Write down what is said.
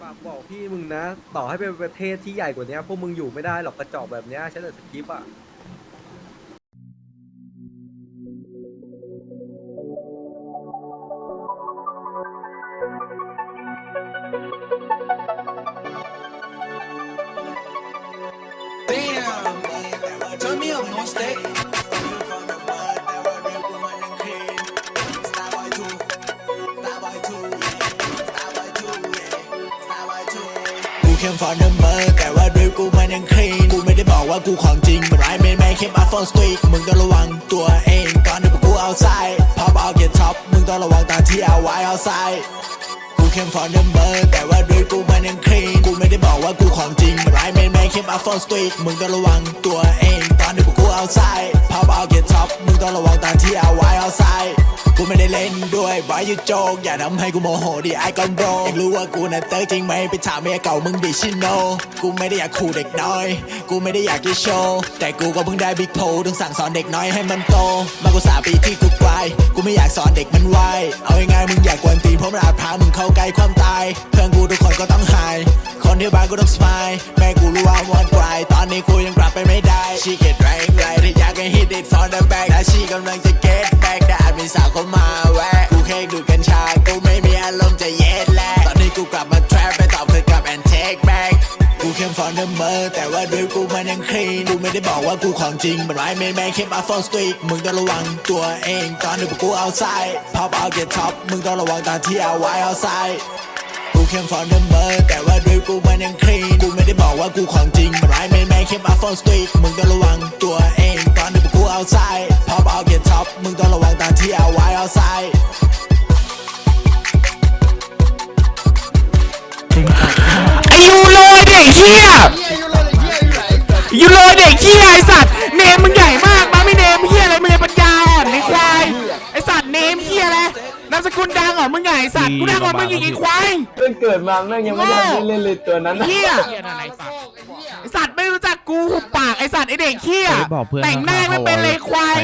ฝากบอกพี่มึงนะ ต่อให้เป็นประเทศที่ใหญ่กว่านี้พวกมึงอยู่ไม่ได้หรอกกระจอกแบบเนี้ยใช้แต่สคริปต์อะ Damn, turn me up, no stay. กูเข้มฟอนเดอร์เมอร์แต่ว่าด้วยกูมันยังคลีนกูไม่ได้บอกว่ากูของจริงมันไรเมนแม่เข้มอัฟฟอนสตรีทมึงต้องระวังตัวเองตอนที่พวกกูเอาไซพอเบาเก็ตท็อปมึงต้องระวังตอนที่เอาไว้เอาไซกูเข้มฟอนเดอร์เมอร์แต่ว่าด้วยกูมันยังคลีนกูไม่ได้บอกว่ากูของจริงมันไรเมนแม่เข้มอัฟฟอนสตรีทมึงต้องระวังตัวเองตอนที่พวกกูเอาไซพอเบาเก็ตท็อปมึงต้องระวังตอนที่เอาไว้เอาไซ กูไม่ได้เล่นด้วยบอยยูโจกอย่าทำให้กูโมโหดิไอคอนโบอยากรู้ว่ากูน่ะเตอร์จริงไหมไปถามเมียเก่ามึงดิชิโนกูไม่ได้อยากขู่เด็กน้อย กูไม่ได้อยากจะโชว์แต่กูก็เพิ่งได้บิ๊กโพต้องสั่งสอนเด็กน้อยให้มันโตมากกว่าสามปีที่กูไกลกูไม่อยากสอนเด็กมันไวเอาง่ายๆมึงอยากกวนตีนเพราะมันอาจพามึงเข้าใกล้ความตายเพื่อนกูทุกคนก็ต้องหาย คนที่บ้านกูต้องสมายแม่กูรู้ว่าวันไกลตอนนี้กูยังกลับไปไม่ได้ชีเกตแรงไรที่อยากให้ hit it from the back และชีกำลังจะ get back แต่อาจมี สาวเขามาแวะกูแค่ดูกัญชากูไม่มีอารมณ์จะเย็ดแล้วตอนนี้กูกลับมา trap ไปตอบเธอกลับ and take back กูเข้มฟอนเดอร์เมอร์แต่ว่าด้วยกูมันยังคลีนกูไม่ได้บอกว่ากูของจริงมันไรเมนแมนเข้มอัฟฟอนสตรีทมึงต้องระวังตัวเองตอนนี้พวกกูเอาไซพอเอาเก็ตท็อปมึงต้องระวังตอนที่เอาไว้เอาไซกูเข้มฟอนเดอร์เมอร์แต่ว่าด้วยกูมันยังคลีนกูไม่ได้บอกว่ากูของจริงมันไรเมนแมนเข้มอัฟฟอนสตรีทมึงต้องระวังตัวเองตอนนี้พวกกูเอาไซพอเอาเก็ตท็อปมึงต้อง เด็กเฮียไอสัตว์เนมมึงใหญ่มากมาไม่เนมเฮียอะไรมึงไอ้ปัญญาอ่อนไอควายไอสัตว์เนมเฮียอะไรนามสกุลดังเหรอมึงไงไอสัตว์กูดังกว่ามึงอีกไอควายเพิ่งเกิดมาแม่งยังไม่ได้เล่นเลยตัวนั้นนะเฮียไอสัตว์ไม่รู้จักกูหุบปากไอสัตว์ไอเด็กเฮียแต่งหน้าไม่เป็นเลยควาย